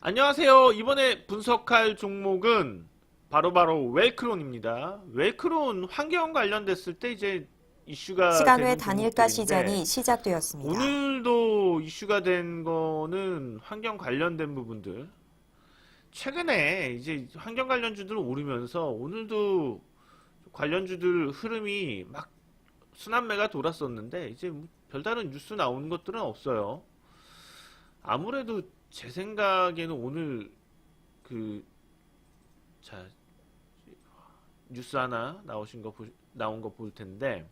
안녕하세요. 이번에 분석할 종목은 바로바로 웰크론입니다. 웰크론 환경 관련됐을 때 이제 이슈가 시간 외 되는 단일가 종목들인데 시전이 시작되었습니다. 오늘도 이슈가 된 거는 환경 관련된 부분들. 최근에 이제 환경 관련주들 오르면서 오늘도 관련주들 흐름이 막 순환매가 돌았었는데 이제 뭐 별다른 뉴스 나오는 것들은 없어요. 아무래도 제 생각에는 오늘 그 자 뉴스 하나 나오신 거 보, 나온 거 볼 텐데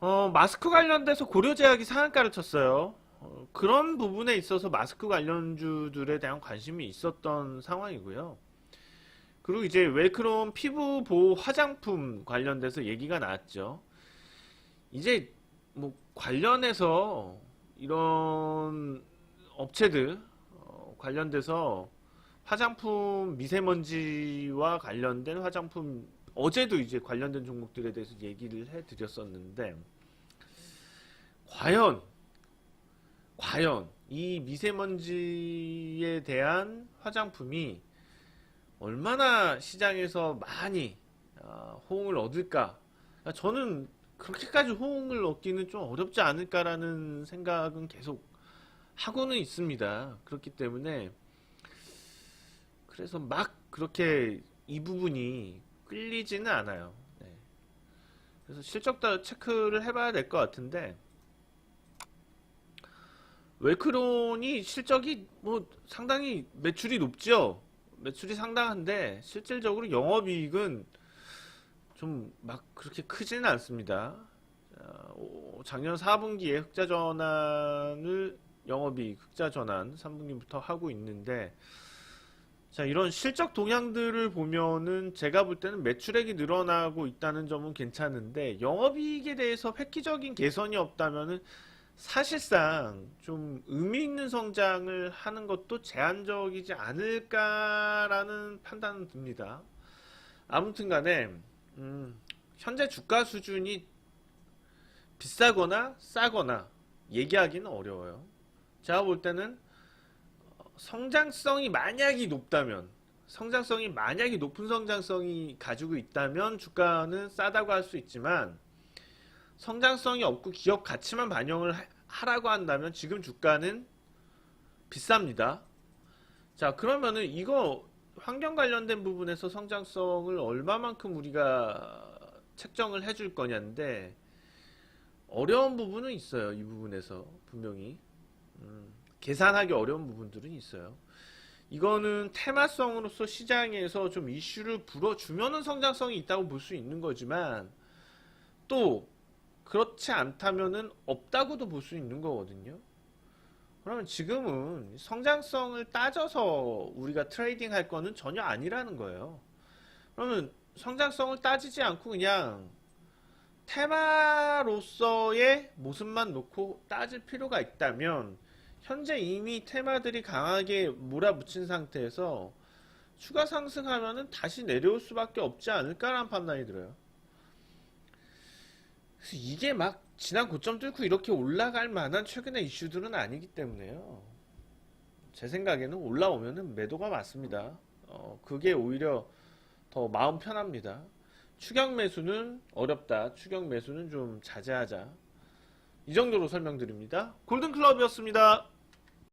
어, 마스크 관련돼서 고려제약이 상한가를 쳤어요. 어, 그런 부분에 있어서 마스크 관련주들에 대한 관심이 있었던 상황이고요. 그리고 이제 웰크롬 피부 보호 화장품 관련돼서 얘기가 나왔죠. 이제 뭐 관련해서 이런 업체들 어, 관련돼서 화장품 미세먼지와 관련된 화장품 어제도 이제 관련된 종목들에 대해서 얘기를 해드렸었는데 과연 과연 이 미세먼지에 대한 화장품이 얼마나 시장에서 많이 아, 호응을 얻을까? 아, 저는 그렇게까지 호응을 얻기는 좀 어렵지 않을까라는 생각은 계속 하고는 있습니다. 그렇기 때문에 그래서 막 그렇게 이 부분이 끌리지는 않아요. 네. 그래서 실적도 체크를 해봐야 될 것 같은데 웰크론이 실적이 뭐 상당히 매출이 높죠. 매출이 상당한데 실질적으로 영업이익은 좀 막 그렇게 크지는 않습니다. 작년 4분기에 흑자 전환을 영업이익 흑자 전환 3분기부터 하고 있는데 자, 이런 실적 동향들을 보면은 제가 볼 때는 매출액이 늘어나고 있다는 점은 괜찮은데 영업이익에 대해서 획기적인 개선이 없다면은 사실상 좀 의미 있는 성장을 하는 것도 제한적이지 않을까라는 판단은 듭니다. 아무튼 간에 음, 현재 주가 수준이 비싸거나 싸거나 얘기하기는 어려워요. 제가 볼 때는 성장성이 만약이 높다면 성장성이 만약에 높은 성장성이 가지고 있다면 주가는 싸다고 할 수 있지만 성장성이 없고 기업 가치만 반영을 하- 하라고 한다면 지금 주가는 비쌉니다. 자 그러면은 이거 환경 관련된 부분에서 성장성을 얼마만큼 우리가 책정을 해줄 거냐인데 어려운 부분은 있어요. 이 부분에서 분명히 음, 계산하기 어려운 부분들은 있어요. 이거는 테마성으로서 시장에서 좀 이슈를 불어주면은 성장성이 있다고 볼 수 있는 거지만 또 그렇지 않다면은 없다고도 볼 수 있는 거거든요. 그러면 지금은 성장성을 따져서 우리가 트레이딩 할 거는 전혀 아니라는 거예요. 그러면 성장성을 따지지 않고 그냥 테마로서의 모습만 놓고 따질 필요가 있다면 현재 이미 테마들이 강하게 몰아붙인 상태에서 추가 상승하면은 다시 내려올 수밖에 없지 않을까라는 판단이 들어요. 그래서 이게 막 지난 고점 뚫고 이렇게 올라갈 만한 최근의 이슈들은 아니기 때문에요. 제 생각에는 올라오면은 매도가 맞습니다. 어, 그게 오히려 더 마음 편합니다. 추격 매수는 어렵다. 추격 매수는 좀 자제하자. 이 정도로 설명드립니다. 골든클럽이었습니다.